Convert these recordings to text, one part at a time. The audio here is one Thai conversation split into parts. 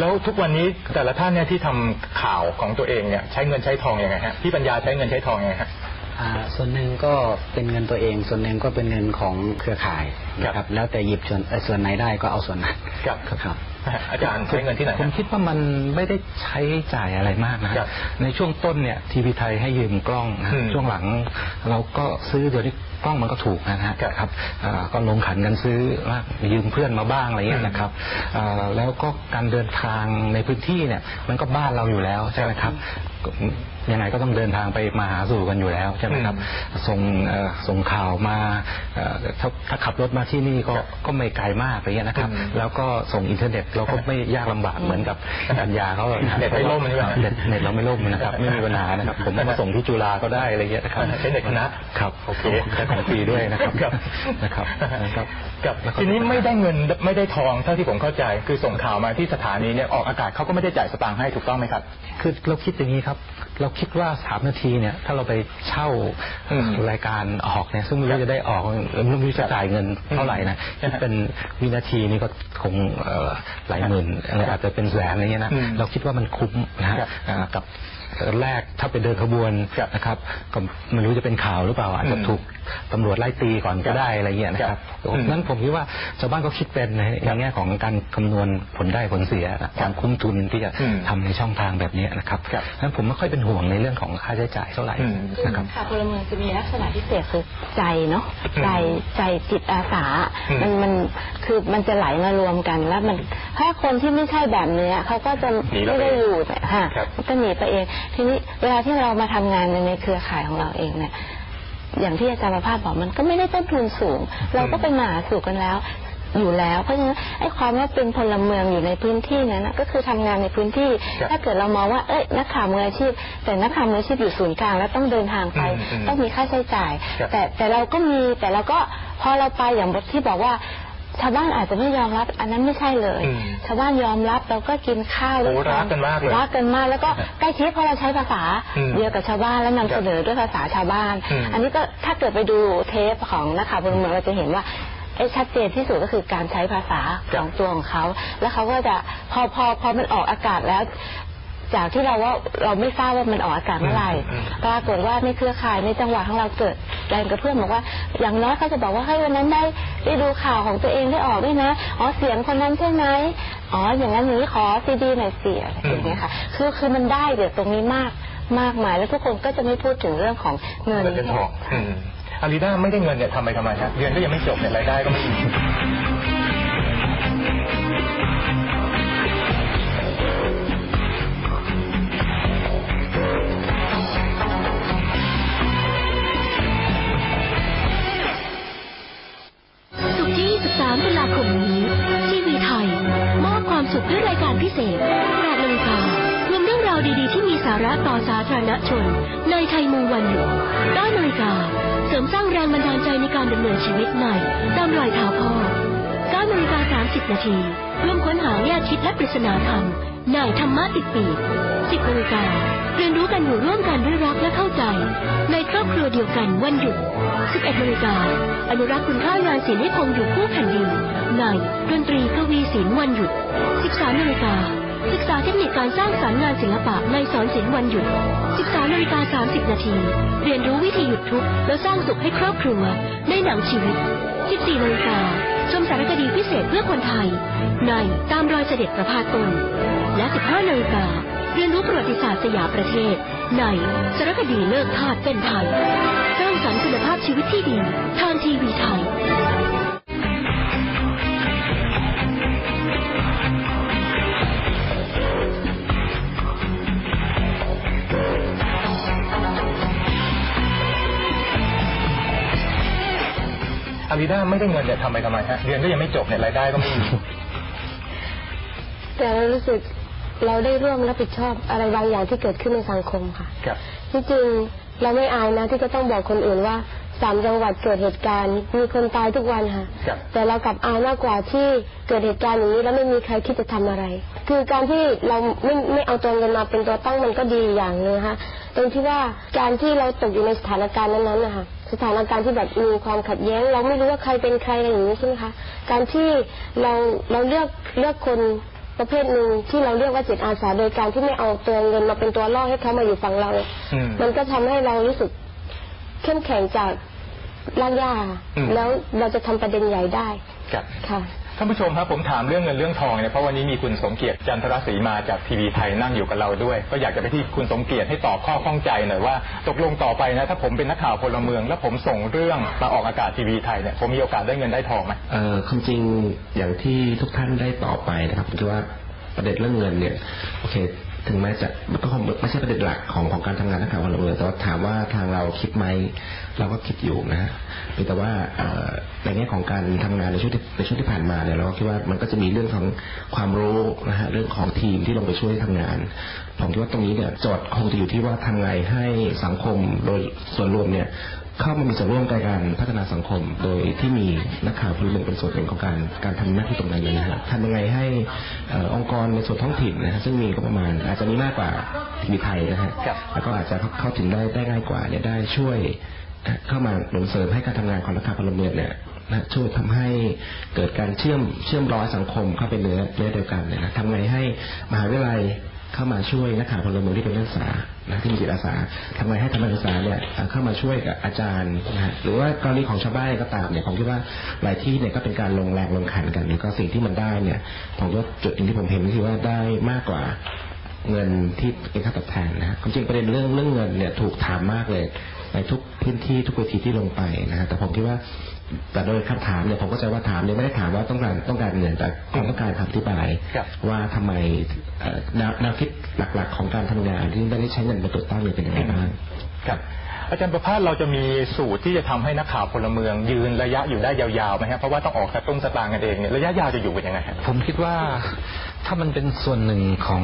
แล้วทุกวันนี้แต่ละท่านเนี่ยที่ทำข่าวของตัวเองเนี่ยใช้เงินใช้ทองยังไงฮะพี่ปัญญาใช้เงินใช้ทองยังไงฮะ ส่วนหนึ่งก็เป็นเงินตัวเอง ส่วนหนึ่งก็เป็นเงินของเครือข่ายนะคครัรับบแล้วแต่หยิบส่วนเอ่อส่วนไหนได้ก็เอาส่วนนั้นครับครับอาจารย์ใช้เงินที่ไหนผมฮะคิดว่ามันไม่ได้ใช้จ่ายอะไรมากนะคครัรับบในช่วงต้นเนี่ยทีวีไทยให้ยืมกล้องนะอืมช่วงหลังเราก็ซื้อเดี๋ยวนี้กล้องมันก็ถูกนะฮะครับครับอ่าก็ลงขันกันซื้อมากยืมเพื่อนมาบ้างอะไรเงี้อืยมนะครับอ่าแล้วก็การเดินทางในพื้นที่เนี่ยมันก็บ้านเราอยู่แล้วใช่ไหมครับก็ ยังไงก็ต้องเดินทางไปมาหาสู่กันอยู่แล้วใช่ไหมครับ ส่งเอ่อส่งข่าวมาเอ่อถ้าถ้าขับรถมาที่นี่ก็ครับก็ไม่ไกลมากอะไรเงี้ยนะครับอืมแล้วก็ส่งอินเทอร์เน็ตเราก็ไม่ยากลำบากเหมือนกับปัญญาเขาอะะเน็ตไม่ล่มใช่ไหมเน็ตเน็ตเราไม่ล่มนะครับ ไม่มีปัญหานะครับ ผมก็มาส่งที่จุฬาก็ได้อะไรเงี้ยนะครับใช้เน็ตคณะครับโอเคใช้ของฟรีด้วยนะครับครับนะครับนะครับกับแล้วก็ทีนี้ไม่ได้เงินไม่ได้ทองเท่าที่ผมเข้าใจ คือส่งข่าวมาที่สถานีเนี่ยออกอากาศเขาก็ไม่ได้จ่ายสตางค์ให้ถูกต้องไหมครับ คือเราคิดอย่างนี้ครับ เราคิดว่าสามนาทีเนี่ย ถ้าเราไปเช่าอืมรายการออกเนี่ยซึ่งไม่รู้จะได้ออกไม่รู้จะจ่ายเงินเท่าไหร่นะอืมคิดเป็นวินาทีนี่ก็คงเอ่อหลายหมื่นอาจจะเป็นแสนอะไรเงี้ยนะอืมเราคิดว่ามันคุ้มนะฮะครับอ่ากับ แรกถ้าไปเดินขบวนครับนะครับก็ไม่รู้จะเป็นข่าวหรือเปล่าอาจจะอืมถูกตำรวจไล่ตีก่อนก็ได้อะไรเงี้ยนะคครัรับบอืมนั้นผมคิดว่าชาวบ้านก็คิดเป็นในในแง่ของการคำนวณผลได้ผลเสียนะความคุ้มทุนที่จะอืมทำในช่องทางแบบนี้นะครับครับนั้นผมไม่ค่อยเป็นห่วงในเรื่องของค่าใช้จ่ายเท่าไหร่อืมนะครับค่ะพลเมืองจะมีลักษณะพิเศษคือใจเนาะอืมใจใจจิตอาสาอืมมันมันคือมันจะไหลมารวมกันแล้วมัน ถ้าคนที่ไม่ใช่แบบเนี้ยเขาก็จะหนีเราไม่ได้ไปอยู่เนี่ยค่ะครับมันก็หนีไปเอง ทีนี้เวลาที่เรามาทำงานในในเครือข่ายของเราเองเนี่ยอย่างที่อาจารย์ประภาสบอกมันก็ไม่ได้ต้นทุนสูง เราก็ไปมาหาสู่กันแล้วอยู่แล้ว เพราะฉะนั้นไอ้ความว่าเป็นพลเมืองอยู่ในพื้นที่นั้นนะก็คือทำงานในพื้นที่ครับถ้าเกิดเรามองว่าเอ้ยนักข่าวมืออาชีพ แต่นักข่าวมืออาชีพอยู่ศูนย์กลางแล้วต้องเดินทางไปอืมอืมต้องมีค่าใช้จ่ายครับแต่แต่เราก็มีแต่เราก็พอเราไปอย่างบทที่บอกว่า ชาวบ้านอาจจะไม่ยอมรับ อันนั้นไม่ใช่เลยอืมชาวบ้านยอมรับเราก็กินข้าวด้วยโอ้รักกันมากเลยรักกันมากแล้วก็ใกล้ชิดเพราะเราใช้ภาษาอืมเดียวกับชาวบ้านและนำครับเสนอด้วยภาษาชาวบ้านอืมอันนี้ก็ถ้าเกิดไปดูเทปของนักข่าวพลเมืองเราจะเห็นว่าเอ้ชัดเจนที่สุดก็คือการใช้ภาษาของตัวของเขา แล้วเขาก็จะพอพอพอมันออกอากาศแล้ว จากที่เราว่าเราไม่ทราบว่ามันออกอากาศเมื่อไหร่อืมปรากฏว่าในเครือข่ายในจังหวัดของเราเกิดแรงกระเพื่อมบอกว่า อย่างน้อยเขาจะบอกว่าเฮ้ยวันนั้นได้ได้ดูข่าวของตัวเองได้ออกด้วยนะอ๋อเสียงคนนั้นใช่ไหมอ๋ออย่างนั้นอย่างนี้ขอซีดีหน่อยสิอะไรอย่างเงี้ยค่ะ คือคือมันได้เดี๋ยวตรงนี้มากมากมาย แล้วทุกคนก็จะไม่พูดถึงเรื่องของเงินเงินเป็นทองอืมอารีด้าไม่ได้เงินเนี่ยทำไปทำไมครับเรียนก็ยังไม่จบเนี่ยรายได้ก็ไม่มี ต่อสาธารณชน ในไทยมูวันหยุด9นาฬิกา เสริมสร้างแรงบันดาลใจในการดำเนินชีวิตในตามรอยเท้าพ่อ9นาฬิกา30 นาทีร่วมค้นหาแง่คิดและปริศนาธรรมในธรรมะติดปีก10นาฬิกาเรียนรู้กันอยู่ร่วมกันด้วยรักและเข้าใจ ในครอบครัวเดียวกันวันหยุด11นาฬิกาอนุรักษ์คุณค่างานศิลป์ให้คงอยู่คู่แผ่นดินในดนตรีกวีศิลป์วันหยุด 13นาฬิกา ศึกษาเทคนิคการสร้างสรรค์งานศิลปะในสอนศิลป์วันหยุด13นาฬิกา 30 นาที เรียนรู้วิธีหยุดทุกข์แล้วสร้างสุขให้ครอบครัวในหนังชีวิต 14นาฬิกาชมสารคดีพิเศษเพื่อคนไทย ในตามรอยเสด็จประพาสตน และ 15นาฬิกาเรียนรู้ประวัติศาสตร์สยามประเทศ ในสารคดีเลิกทาสเป็นไทย สร้างสรรค์คุณภาพชีวิตที่ดี ทางทีวีไทย อารีด้าไม่ได้เงินเนี่ยทำไปทำไมฮะเรียนก็ยังไม่จบเนี่ยรายได้ก็ไม่มีแต่เรารู้สึกเราได้ร่วมรับผิดชอบอะไรบางอย่างที่เกิดขึ้นในสังคมค่ะครับที่จริงเราไม่อายนะที่จะต้องบอกคนอื่นว่าสามจังหวัดเกิดเหตุการณ์มีคนตายทุกวันค่ะครับแต่เรากลับอายมากกว่าที่เกิดเหตุการณ์อย่างนี้แล้วไม่มีใครคิดจะทำอะไร คือการที่เราไม่ไม่เอาตัวเงินมาเป็นตัวตั้งมันก็ดีอย่างหนึงนะคะตรงที่ว่าการที่เราตกอยู่ในสถานการณ์นั้นๆนะคะ สถานการณ์ที่แบบมีความขัดแย้ง เราไม่รู้ว่าใครเป็นใครอะไรอย่างนี้ใช่ไหมคะการที่เราเราเลือกเลือกคนประเภทหนึ่งที่เราเรียกว่าจิตอาสาโดยการที่ไม่เอาตัวเงินมาเป็นตัวล่อให้เขามาอยู่ฝั่งเราเนี่ยอืมมันก็ทำให้เรารู้สึกเข้มแข็งจากรากหญ้าอืมแล้วเราจะทำประเด็นใหญ่ได้ครับค่ะ ท่านผู้ชมครับผมถามเรื่องเงินเรื่องทองเนี่ยเพราะวันนี้มีคุณสมเกียรติจันทรศรีมาจากทีวีไทยนั่งอยู่กับเราด้วย ก็อยากจะไปที่คุณสมเกียรติให้ตอบข้อข้องใจหน่อยว่าตกลงต่อไปนะถ้าผมเป็นนักข่าวพลเมือง แล้วผมส่งเรื่องมาออกอากาศทีวีไทยเนี่ยผมมีโอกาสได้เงินได้ทองไหมเออความจริงอย่างที่ทุกท่านได้ตอบไปนะครับคือว่าประเด็นเรื่องเงินเนี่ยโอเค ถึงแม้จะก็คงไม่ใช่ประเด็นหลักของของการทำงานนักข่าวพลเมืองแต่ว่าถามว่าทางเราคิดไหมเราก็คิดอยู่นะฮะแต่ว่าในแง่ของการทำงานในช่วงที่ในช่วงที่ผ่านมาเนี่ยเราก็คิดว่ามันก็จะมีเรื่องของความรู้นะฮะเรื่องของทีมที่ลงไปช่วยทำงานผมคิดว่าตรงนี้เนี่ยโจทย์คงจะอยู่ที่ว่าทำไงให้สังคมโดยส่วนรวมเนี่ย เข้ามามีส่วนร่วมในการพัฒนาสังคม โดยที่มีนักข่าวพลเมืองเป็นส่วนหนึ่งของการการทำหน้าที่ตรงนั้นเลยนะฮะทำยังไงให้เอ่อองค์กรในส่วนท้องถิ่นนะฮะซึ่งมีก็ประมาณ อาจจะมีมากกว่าทีวีไทยนะฮะครับแล้วก็อาจจะเข้าถึงได้ได้ง่ายกว่าเนี่ยได้ช่วยเอ่อเข้ามาหนุนเสริมให้การทำงานของนักข่าวพลเมืองเนี่ยนะช่วยทำให้เกิดการเชื่อมเชื่อมร้อยสังคมเข้าเป็นเนื้อเนื้อเดียวกันเนี่ยนะทำไงให้มหาวิทยาลัยเข้ามาช่วยนักข่าวพลเมืองที่เป็นนักศึกษา นะที่มีจิตอาสาทำไงให้ทางนักศึกษาเนี่ยเข้ามาช่วยกับอาจารย์นะฮะหรือว่ากรณีของชาวบ้านก็ตามเนี่ยผมคิดว่าหลายที่เนี่ยก็เป็นการลงแรงลงขันกันแล้วก็สิ่งที่มันได้เนี่ยผมว่าจุดที่ผมเห็นก็คือว่าได้มากกว่าเงินที่เป็นค่าตอบแทนนะฮะความจริงประเด็นเรื่องเรื่องเงินเนี่ยถูกถามมากเลยในทุกพื้นที่ทุกเวทีที่ลงไปนะฮะแต่ผมคิดว่า แต่โดยคำถามเนี่ยผมก็จะว่าถามเนี่ยไม่ได้ถามว่าต้องการต้องการเงินแต่ผมต้องการคำอธิบายครับว่าทำไมเอ่อแนวแนวคิดหลักๆ ของการทำงานที่ไม่ได้ใช้เงินเป็นตัวตั้งเนี่ยเป็นยังไงบ้างครับอาจารย์ประภาสเราจะมีสูตรที่จะทำให้นักข่าวพลเมือง ยืนระยะอยู่ได้ยาวๆไหมครับเพราะว่าต้องออกสตุ้งสตางค์กันเองเนี่ยระยะยาวจะอยู่กันยังไงครับผมคิดว่าถ้ามันเป็นส่วนหนึ่งของ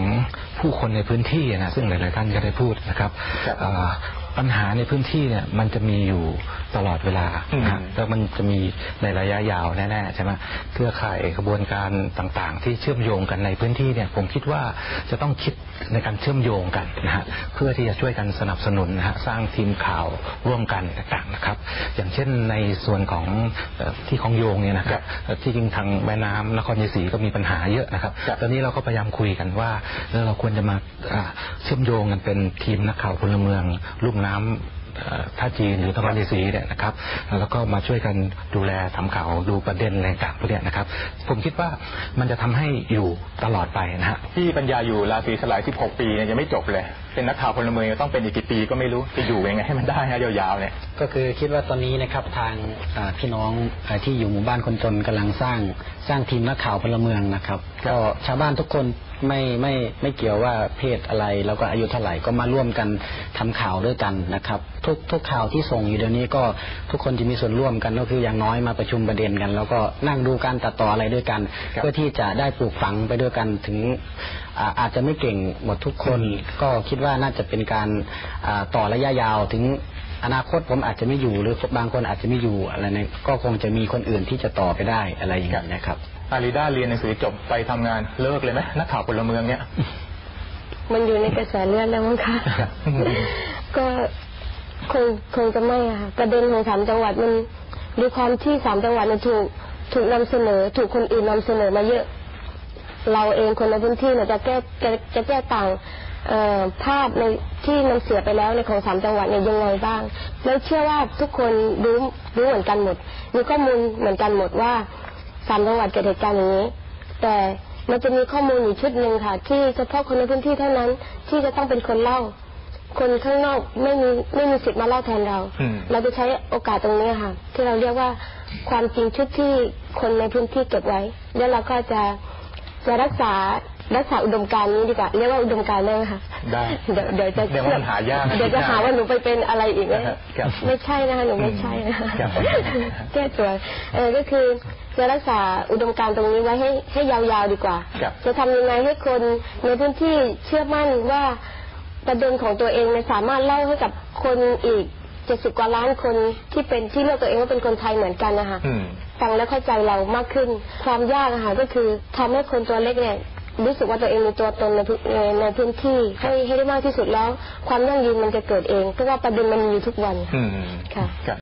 ผู้คนในพื้นที่นะซึ่งหลายๆท่านก็ได้พูดนะครับครับเอ่อ ปัญหาในพื้นที่เนี่ยมันจะมีอยู่ตลอดเวลาอืมนะแล้วมันจะมีในระยะยาวแน่ๆใช่ไหมเครือข่ายกระบวนการต่างๆ ที่เชื่อมโยงกันในพื้นที่เนี่ยผมคิดว่าจะต้องคิดในการเชื่อมโยงกันนะฮะเพื่อที่จะช่วยกันสนับสนุนนะฮะสร้างทีมข่าวร่วมกันต่างๆนะครับ อย่างเช่นในส่วนของเอ่อที่ของโยงเนี่ยนะครับเอ่อที่จริงทางแม่น้ำนครชัยศรีก็มีปัญหาเยอะนะครับครับ ตอนนี้เราก็พยายามคุยกันว่าเออเราควรจะมาอ่าเชื่อมโยงกันเป็นทีมนักข่าวพลเมืองลุ่มน้ำเอ่อท่าจีนหรือนครชัยศรีเนี่ยนะครับแล้วก็มาช่วยกันดูแลทำข่าวดูประเด็นอะไรต่างพวกนี้นะครับ ผมคิดว่ามันจะทำให้อยู่ตลอดไปนะฮะที่ปัญญาอยู่ราศีสลาย 16 ปีเนี่ยยังไม่จบเลย เป็นนักข่าวพลเมืองต้องเป็นอีกกี่ปีก็ไม่รู้จะอยู่ยังไงให้มันได้ฮะยาวๆเนี่ยก็คือคิดว่าตอนนี้นะครับทางอ่าพี่น้องอาที่อยู่หมู่บ้านคนจนกำลังสร้างสร้างทีมนักข่าวพลเมืองนะครับก็ชาวบ้านทุกคนไม่ไม่ไม่เกี่ยวว่าเพศอะไรแล้วก็อายุเท่าไหร่ก็มาร่วมกันทำข่าวด้วยกันนะครับ ทุกทุกข่าวที่ส่งอยู่เดี๋ยวนี้ก็ทุกคนจะมีส่วนร่วมกันก็คืออย่างน้อยมาประชุมประเด็นกัน แล้วก็นั่งดูการตัดต่ออะไรด้วยกันครับเพื่อที่จะได้ปลูกฝังไปด้วยกันถึง อ่าอาจจะไม่เก่งหมดทุกคน ก็คิดว่าน่าจะเป็นการอ่าต่อระยะยาวถึงอนาคตผมอาจจะไม่อยู่หรือบางคนอาจจะไม่อยู่อะไรเนี่ยก็คงจะมีคนอื่นที่จะต่อไปได้อะไรอย่างนี้ยนะครับอาริด้าเรียนหนังสือจบไปทำงานเลิกเลยไหมนักข่าวพลเมืองเนี่ยมันอยู่ในกระแสเลือดแล้วมั้งคะครับก็คงคงจะไม่อะค่ะประเด็นของสามจังหวัดมันด้วยความที่สามจังหวัดมันถูกถูกนำเสนอ ถูกคนอื่นนำเสนอมาเยอะ เราเองคนในพื้นที่เนี่ยจะแก้จะจะแก้ต่างเอ่อภาพในที่มันเสียไปแล้วในของสามจังหวัดเนี่ยยังไงบ้าง แล้วเชื่อว่าทุกคนรู้รู้เหมือนกันหมด มีข้อมูลเหมือนกันหมดว่าสามจังหวัดเกิดเหตุการณ์อย่างนี้ แต่มันจะมีข้อมูลอยู่ชุดหนึ่งค่ะ ที่เฉพาะคนในพื้นที่เท่านั้นที่จะต้องเป็นคนเล่า คนข้างนอกไม่มีไม่มีสิทธิ์มาเล่าแทนเราอืมเราจะใช้โอกาสตรงนี้ค่ะ ที่เราเรียกว่าความจริงชุดที่คนในพื้นที่เก็บไว้ แล้วเราก็จะ จะรักษารักษาอุดมการณ์นี้ดีกว่าเรียกว่าอุดมการณ์ได้ไหมคะได้เดี๋ยวเดี๋ยวจะเดี๋ยวมันหายากนะเดี๋ยวจะหาว่าหนูไปเป็นอะไรอีกนะครับไม่ใช่นะคะหนูไม่ใช่นะคะครับแก้ตัวเออก็คือจะรักษาอุดมการณ์ตรงนี้ไว้ให้ให้ยาวๆดีกว่าครับจะทำยังไงให้คนในพื้นที่เชื่อมั่นว่าประเด็นของตัวเองเนี่ยสามารถเล่าให้กับคนอีกเจ็ดสิบกว่าล้านคนที่เป็นที่เลือกตัวเองว่าเป็นคนไทยเหมือนกันนะคะอืม ฟังแล้วเข้าใจเรามากขึ้น ความยากอะค่ะก็คือทำให้คนตัวเล็กเนี่ยรู้สึกว่าตัวเองมีตัวตนในพื้นในในพื้นที่ให้ให้ได้มากที่สุดแล้ว ความยั่งยืนมันจะเกิดเองเพราะว่าประเด็นมันมีอยู่ทุกวันอืมค่ะครับ